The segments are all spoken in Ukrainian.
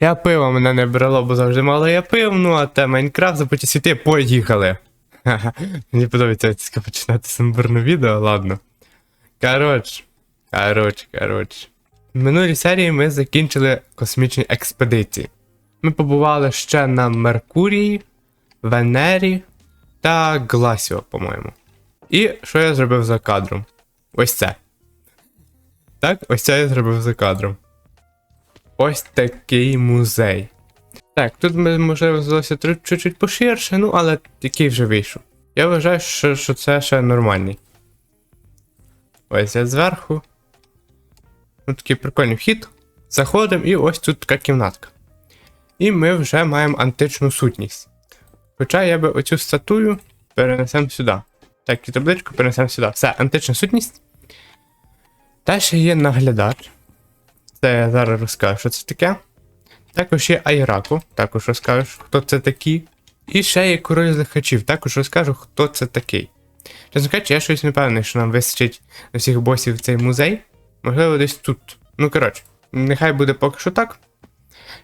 Я пиво мене не брало, бо завжди мало я пив, ну а те Майнкрафт запоті світи поїхали. Ха-ха. Мені подобається починати сумбурне відео, ладно. Коротше, коротше, коротше. В минулій серії ми закінчили космічні експедиції. Ми побували ще на Меркурії, Венері та Гласіо, по-моєму. І що я зробив за кадром? Ось це. Так, ось це я зробив за кадром. Ось такий музей. Так, тут ми, можливо, здалося чуть-чуть поширше, ну, але який вже вийшов. Я вважаю, що, що це ще нормальний. Ось я зверху. Ну, такий прикольний вхід. Заходимо, і ось тут така кімнатка. І ми вже маємо античну сутність. Хоча я би оцю статую перенесемо сюди. Так, і табличку перенесемо сюди. Все, антична сутність. Далі є наглядач. Я зараз розкажу, що це таке. Також є Айраку, також розкажу, хто це такий. І ще є король захачів, також розкажу, хто це такий. Чесно кажучи, я щось не певний, що нам вистачить на всіх босів цей музей. Можливо, десь тут. Ну, коротше, нехай буде поки що так.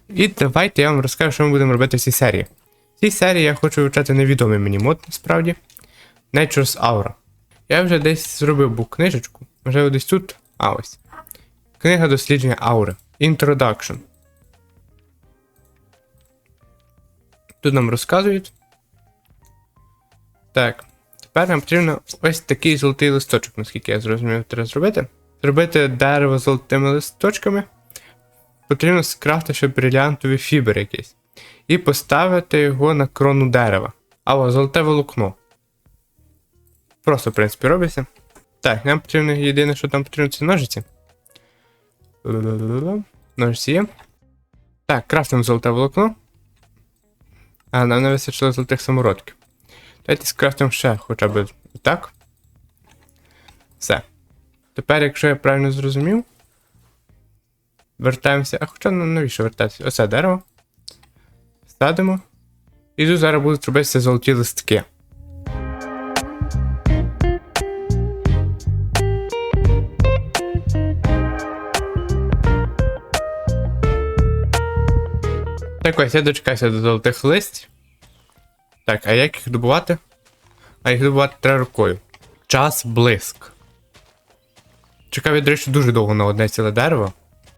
І давайте я вам розкажу, що ми будемо робити в цій серії. В цій серії я хочу вивчати невідомий мені мод, насправді. Nature's Aura. Я вже десь зробив був книжечку, можливо, десь тут. А ось. Книга дослідження аури. Introduction. Тут нам розказують. Так. Тепер нам потрібно ось такий золотий листочок, наскільки я зрозумів, треба зробити. Зробити дерево золотими листочками. Потрібно скрафти ще брилянтові фібри якісь. І поставити його на крону дерева. Або золоте волокно. Просто, в принципі, робиться. Так, нам потрібно єдине, що нам потрібно, це ножиці. Ла-ла-ла-ла. Є. Так, крафтимо золоте волокно. А, нам не вистачило золотих самородків. Давайте скрафтимо ще хоча б так. Все. Тепер, якщо я правильно зрозумів. Вертаємося. А хоча ну, навіщо вертатися? Оце дерево. Садимо. І тут зараз будуть робитися золоті листки. Так ось, я дочекаюся до золотих листів. Так, а як їх добувати? А їх добувати треба рукою. Час блиск. Чекав я, до речі, дуже довго на одне ціле дерево.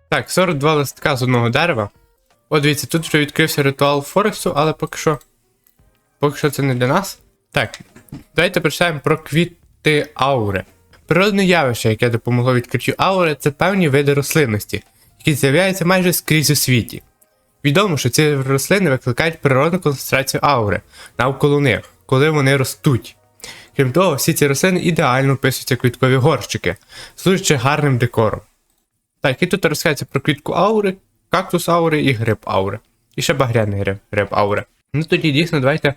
Так, 42 листка з одного дерева. О, дивіться, тут вже відкрився ритуал Форексу, але поки що. Поки що це не для нас. Так, давайте почнемо про квіти аури. Природне явище, яке допомогло відкриттю аури, це певні види рослинності, які з'являються майже скрізь у світі. Відомо, що ці рослини викликають природну концентрацію аури навколо них, коли вони ростуть. Крім того, всі ці рослини ідеально вписуються квіткові горщики, служачи гарним декором. Так, і тут розказується про квітку аури, кактус аури і гриб аури. І ще багряний гриб, гриб аури. Ну тоді дійсно давайте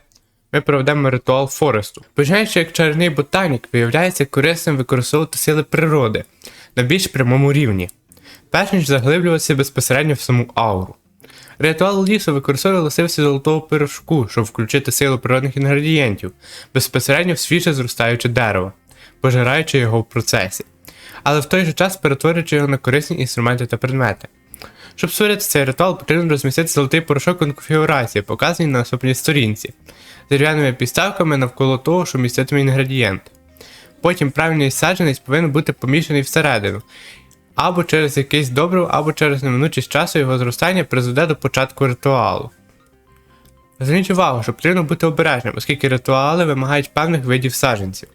ми проведемо ритуал Форесту. Починаючи як чарівний ботанік, виявляється корисним використовувати сили природи на більш прямому рівні, перш ніж заглиблюватися безпосередньо в саму ауру. Ритуал лісу використовує властивості золотого пирожку, щоб включити силу природних інгредієнтів безпосередньо в свіже зростаюче дерево, пожираючи його в процесі, але в той же час перетворюючи його на корисні інструменти та предмети. Щоб створити цей ритуал, потрібно розмістити золотий порошок у конфігурації, показаний на наступній сторінці, з дерев'яними підставками навколо того, що міститиме інгредієнт. Потім правильний саджанець повинен бути поміщений всередину, або через якийсь добрив, або через неминучість часу його зростання призведе до початку ритуалу. Зверніть увагу, що потрібно бути обережним, оскільки ритуали вимагають певних видів саджанців.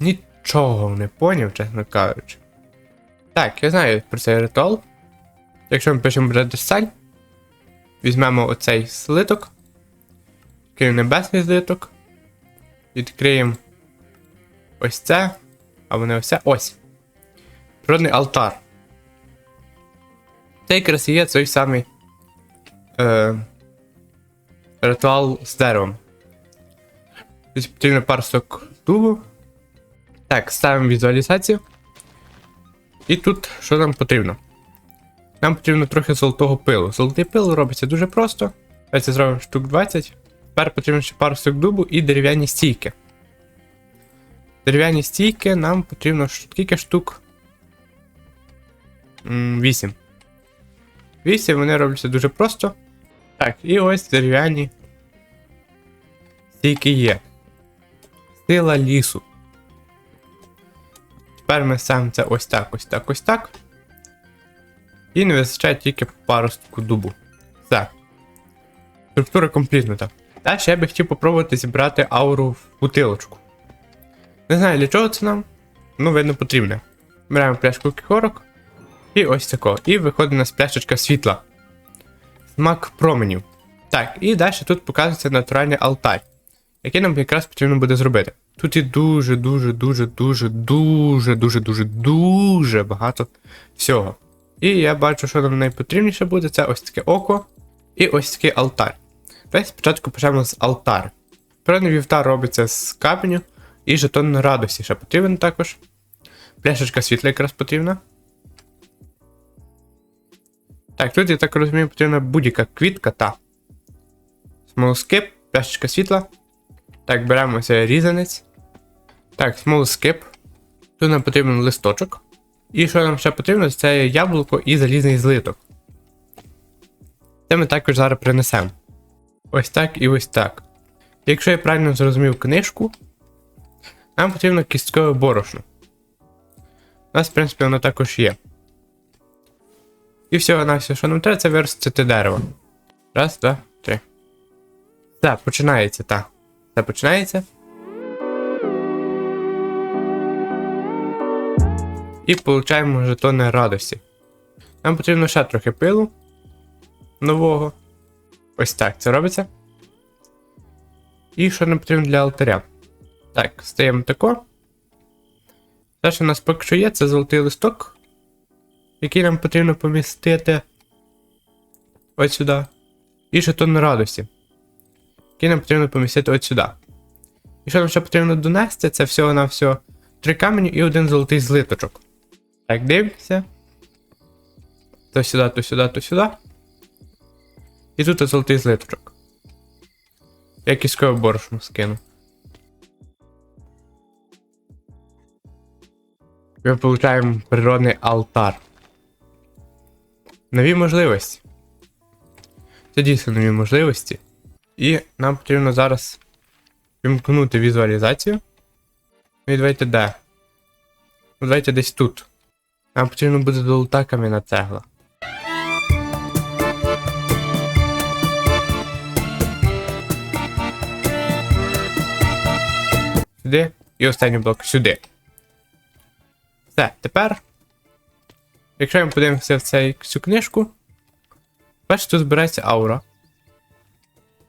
Нічого не поняв, чесно кажучи. Так, я знаю про цей ритуал. Якщо ми пишемо Бредесталь, візьмемо оцей слиток, відкриємо небесний слиток, відкриємо ось це, або не ось це, ось. Природний алтар. Це якраз є той самий е, ритуал з деревом. Тобто потрібно парсок дубу. Так, ставимо візуалізацію. І тут що нам потрібно? Нам потрібно трохи золотого пилу. Золотий пил робиться дуже просто. Давайте зробимо штук 20. Тепер потрібно ще парсок дубу і дерев'яні стійки. Дерев'яні стійки нам потрібно ш- скільки штук? 8. Вісі вони робляться дуже просто. Так, і ось дерев'яні стійки є. Сила лісу. Тепер ми ставимо це ось так, ось так, ось так. І не вистачає тільки паростку дубу. Все. Структура комплітнута. Далі я би хотів попробувати зібрати ауру в бутилочку. Не знаю для чого це нам. Ну, видно, потрібне. Беремо пляшку кікорок. І ось тако. І виходить у нас пляшечка світла. Смак променів. Так, і далі тут показується натуральний алтарь, який нам якраз потрібно буде зробити. Тут є дуже, дуже, дуже, дуже, дуже, дуже, дуже, дуже багато всього. І я бачу, що нам найпотрібніше буде, це ось таке око і ось такий алтар. Давайте спочатку почнемо з алтару. Природний вівтар робиться з каменю і жетон радості ще потрібен також. Пляшечка світла якраз потрібна. Так, тут, я так розумію, потрібна будь-яка квітка та. Смолоскип, пляшечка світла. Так, беремо ось різанець. Так, смолоскип. Тут нам потрібен листочок. І що нам ще потрібно, це яблуко і залізний злиток. Це ми також зараз принесемо. Ось так і ось так. Якщо я правильно зрозумів книжку, нам потрібно кісткове борошно. У нас, в принципі, воно також є. І всього на все, що нам треба, це виростити дерево. Раз, два, три. Так, починається, так. Це починається. І получаємо жетони радості. Нам потрібно ще трохи пилу нового. Ось так це робиться. І що нам потрібно для алтаря? Так, стаємо тако. Те, що у нас поки що є, це золотий листок, який нам потрібно помістити ось сюди. І жетон радості, який нам потрібно помістити ось сюди. І що нам ще потрібно донести, це всього на всього три камені і один золотий злиточок. Так, дивимося. То сюди, то сюди, то сюди. І тут золотий злиточок. Я кіскове борошно скину. Ми получаємо природний алтар. Нові можливості. Це дійсно нові можливості. І нам потрібно зараз вимкнути візуалізацію. Ну і давайте де? Ну давайте десь тут. Нам потрібно буде золота кам'яна цегла. Сюди і останній блок сюди. Все, тепер. Якщо ми подивимося в цей, цю книжку, бачите, тут збирається аура.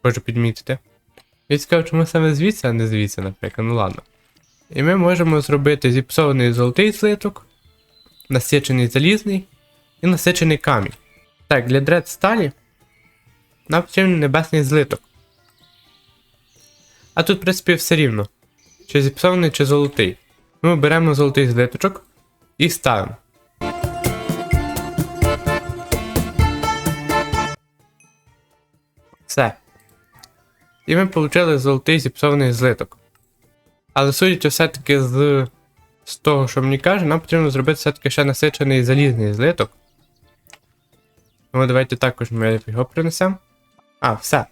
Можу підмітити. Я цікаво, чому саме звідси, а не звідси, наприклад, ну ладно. І ми можемо зробити зіпсований золотий злиток, насичений залізний і насичений камінь. Так, для дред сталі нам небесний злиток. А тут, в принципі, все рівно. Чи зіпсований, чи золотий. Ми беремо золотий злиточок і ставимо. Все. І ми отримали золотий зіпсований злиток. Але судячи все-таки з, з того, що мені каже, нам потрібно зробити все-таки ще насичений залізний злиток. Тому давайте також ми його принесемо. А, все.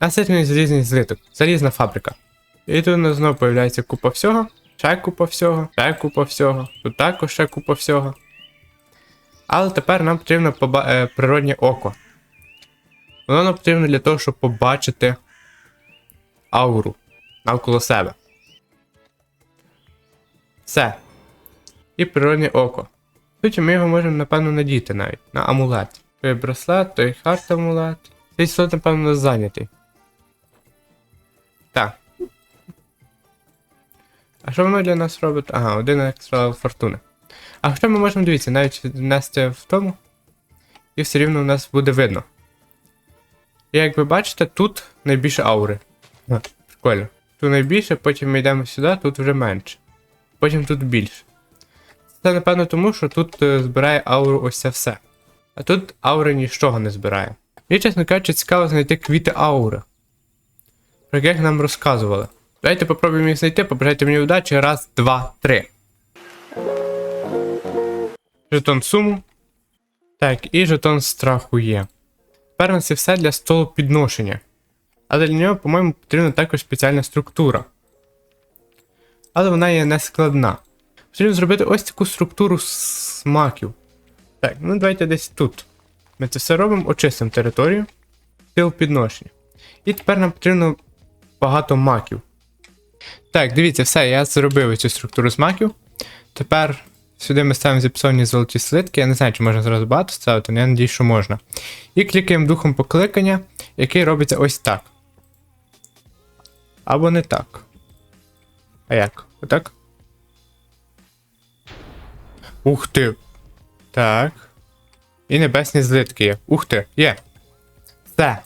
Насичений залізний злиток. Залізна фабрика. І тут у нас знову появляється купа всього. Ще купа всього, ще купа всього, тут також ще купа всього. Але тепер нам потрібно поба- е, природнє око. Воно нам потрібно для того, щоб побачити ауру навколо себе. Все. І природнє око. Суті, ми його можемо, напевно, надіти навіть на амулет. Той браслет, той харт амулет. Цей слот, напевно, зайнятий. Так. А що воно для нас робить? Ага, один екстра фортуни. А що ми можемо дивіться, навіть внести в тому, і все рівно у нас буде видно. І як ви бачите, тут найбільше аури. А, прикольно. Тут найбільше, потім ми йдемо сюди, тут вже менше. Потім тут більше. Це напевно тому, що тут е, збирає ауру ось це все. А тут аури нічого не збирає. Мені, чесно кажучи, цікаво знайти квіти аури. Про яких нам розказували. Давайте попробуємо їх знайти, побажайте мені удачі. Раз, два, три. Жетон суму. Так, і жетон страху є. Тепер нас є все для столу підношення. Але для нього, по-моєму, потрібна також спеціальна структура. Але вона є не складна. Потрібно зробити ось таку структуру смаків. Так, ну давайте десь тут. Ми це все робимо, очистимо територію, стіл підношення. І тепер нам потрібно багато маків. Так, дивіться, все, я зробив цю структуру з маків. Тепер сюди ми ставимо зіпсовані золоті слитки. Я не знаю, чи можна зразу багато ставити, але я надію, що можна. І клікаємо духом покликання, який робиться ось так. Або не так. А як? Отак? Ух ти. Так. І небесні злитки є. Ух ти, є. Все.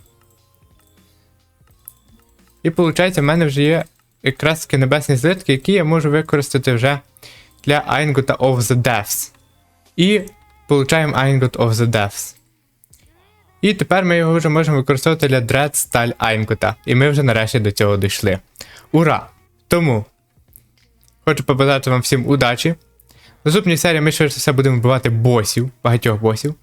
І виходить, в мене вже є якраз таки небесні злитки, які я можу використати вже для Aingot of the Deaths. І получаємо Aingot of the Deaths. І тепер ми його вже можемо використовувати для Dread Style Aingot. І ми вже нарешті до цього дійшли. Ура! Тому хочу побажати вам всім удачі. В наступній серії ми швидше все будемо вбивати босів, багатьох босів.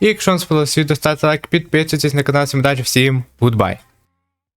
І якщо вам сподобалося відео, ставте лайк, підписуйтесь на канал, всім удачі, всім гудбай!